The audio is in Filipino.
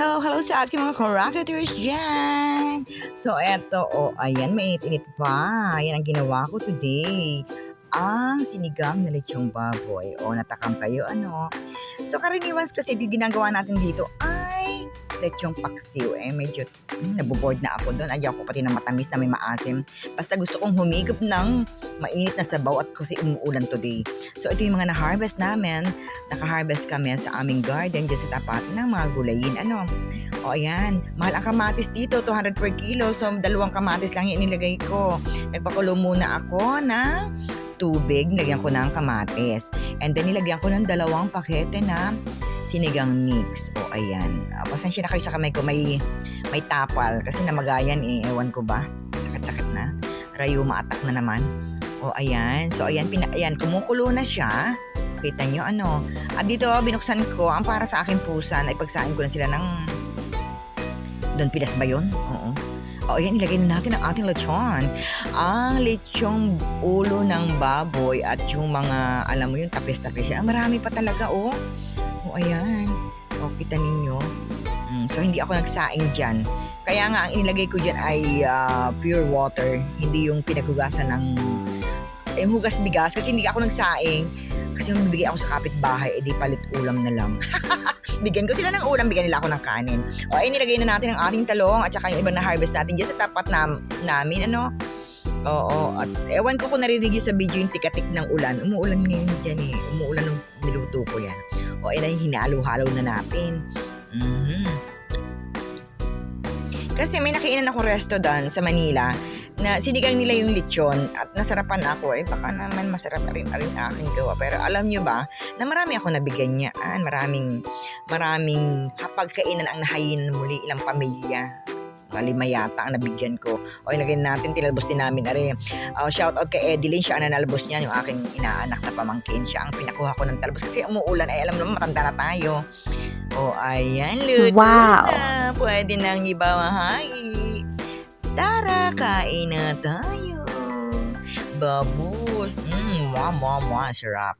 Hello, hello sa aking mga rocketers dyan! So, eto, oh, ayan, mainit-init pa. Ayan ang ginawa ko today. Ang sinigang na lechong baboy. O, natakam kayo, ano? So, karaniwan kasi di ginagawa natin dito ay lechong paksiw. Eh, medyo naboboard na ako doon. Ayaw ko pati ng matamis na may maasim. Basta gusto kong humigop ng mainit na sabaw at kasi umuulan today. So, ito yung mga na-harvest namin. Naka-harvest kami sa aming garden dyan sa tapat ng mga gulayin. Ano? O ayan, mahal ang kamatis dito, 200 per kilo. So, dalawang kamatis lang yung inilagay ko. Nagpakulo muna ako ng tubig, nilagyan ko ng kamatis. And then, nilagyan ko ng dalawang pakete na sinigang mix. O ayan, Ah, pasensya na kayo sa kamay ko, may, may tapal. Kasi namagayan eh, ewan ko ba? Sakit-sakit na. Rayuma attack na naman. O ayan, so ayan, pina, ayan, kumukulo na siya. Kita nyo ano. At dito, binuksan ko, ang para sa aking pusa, na ipagsain ko na sila ng... Don Pilas ba yun? Oo. O ayan, ilagay na natin ang ating lechon. Ang lechong ulo ng baboy at yung mga, alam mo yung tapis-tapis. Ang marami pa talaga, oh. O ayan. O, kita ninyo. Mm, so, hindi ako nagsaing dyan. Kaya nga, ang inilagay ko dyan ay ah, pure water. Hindi yung pinaghugasan ng yung hugas bigas kasi hindi ako nagsaing kasi nung ako sa kapitbahay edi palit ulam na lang bigyan ko sila ng ulam bigyan nila ako ng kanin o ay nilagay na natin ang ating talong at saka yung iba na harvest natin dyan sa tapat na, namin ano Oo, at ewan ko kung narinig yun sa video yung tikatik ng ulan. Umuulan ngayon dyan eh. Umuulan nung niluto ko yan. O ay na hinalo-halo na natin. Mhm. Kasi may nakainan ako resto doon sa Manila na sinigang nila yung lechon at nasarapan ako eh baka naman masarap na rin na rin aking gawa pero alam nyo ba na marami ako nabigyan niyaan maraming maraming hapagkainan ang nahayin muli ilang pamilya lima yata ang nabigyan ko o ilagay natin tinalbos din namin ari uh, shout out kay Edeline siya ang nanalbos niya yung aking inaanak na pamangkin siya ang pinakuha ko ng talbos kasi umuulan ay alam naman matanda na tayo o ayan luto Wow. na pwede nang ibawahay Tara, kain na tayo. Babos. Mmm, mwah, mwah, mwah. Sarap.